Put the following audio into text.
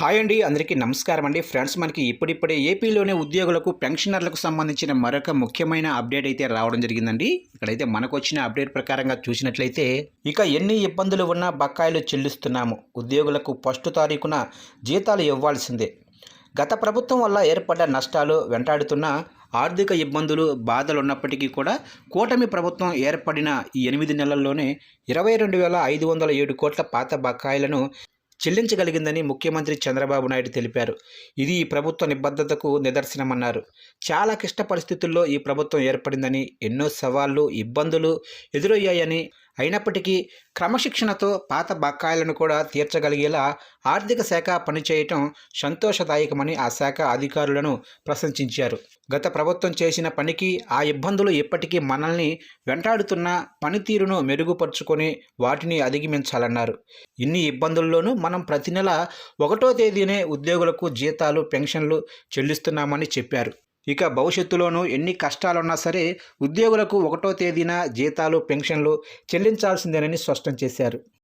Hi అండి అందరికీ నమస్కారం అండి. ఫ్రెండ్స్ మనకి ఇప్పుడిప్పుడే ఏపీలోనే ఉద్యోగులకు పెన్షనర్లకు సంబంధించిన మరొక ముఖ్యమైన అప్డేట్ అయితే రావడం జరిగిందండి. ఇక్కడైతే మనకు వచ్చిన అప్డేట్ ప్రకారంగా చూసినట్లయితే ఇక ఎన్ని ఇబ్బందులు ఉన్నా బకాయిలు చెల్లిస్తున్నాము. ఉద్యోగులకు ఫస్ట్ తారీఖున జీతాలు ఇవ్వాల్సిందే. గత ప్రభుత్వం వల్ల ఏర్పడ్డ నష్టాలు వెంటాడుతున్న ఆర్థిక ఇబ్బందులు బాధలు ఉన్నప్పటికీ కూడా కూటమి ప్రభుత్వం ఏర్పడిన ఈ ఎనిమిది నెలల్లోనే ఇరవై రెండు వేల ఐదు వందల ఏడు కోట్ల పాత బకాయిలను చెల్లించగలిగిందని ముఖ్యమంత్రి చంద్రబాబు నాయుడు తెలిపారు. ఇది ఈ ప్రభుత్వ నిబద్ధతకు నిదర్శనమన్నారు. చాలా క్లిష్ట పరిస్థితుల్లో ఈ ప్రభుత్వం ఏర్పడిందని ఎన్నో సవాళ్ళు ఇబ్బందులు ఎదురయ్యాయని అయినప్పటికీ క్రమశిక్షణతో పాత బకాయిలను కూడా తీర్చగలిగేలా ఆర్థిక శాఖ పనిచేయటం సంతోషదాయకమని ఆ శాఖ అధికారులను ప్రశంసించారు. గత ప్రభుత్వం చేసిన పనికి ఆ ఇబ్బందులు ఇప్పటికీ మనల్ని వెంటాడుతున్న పనితీరును మెరుగుపరుచుకొని వాటిని అధిగమించాలన్నారు. ఇన్ని ఇబ్బందుల్లోనూ మనం ప్రతి నెల ఒకటో తేదీనే ఉద్యోగులకు జీతాలు పెన్షన్లు చెల్లిస్తున్నామని చెప్పారు. ఇక భవిష్యత్తులోనూ ఎన్ని కష్టాలున్నా సరే ఉద్యోగులకు ఒకటో తేదీన జీతాలు పెన్షన్లు చెల్లించాల్సిందేనని స్పష్టం చేశారు.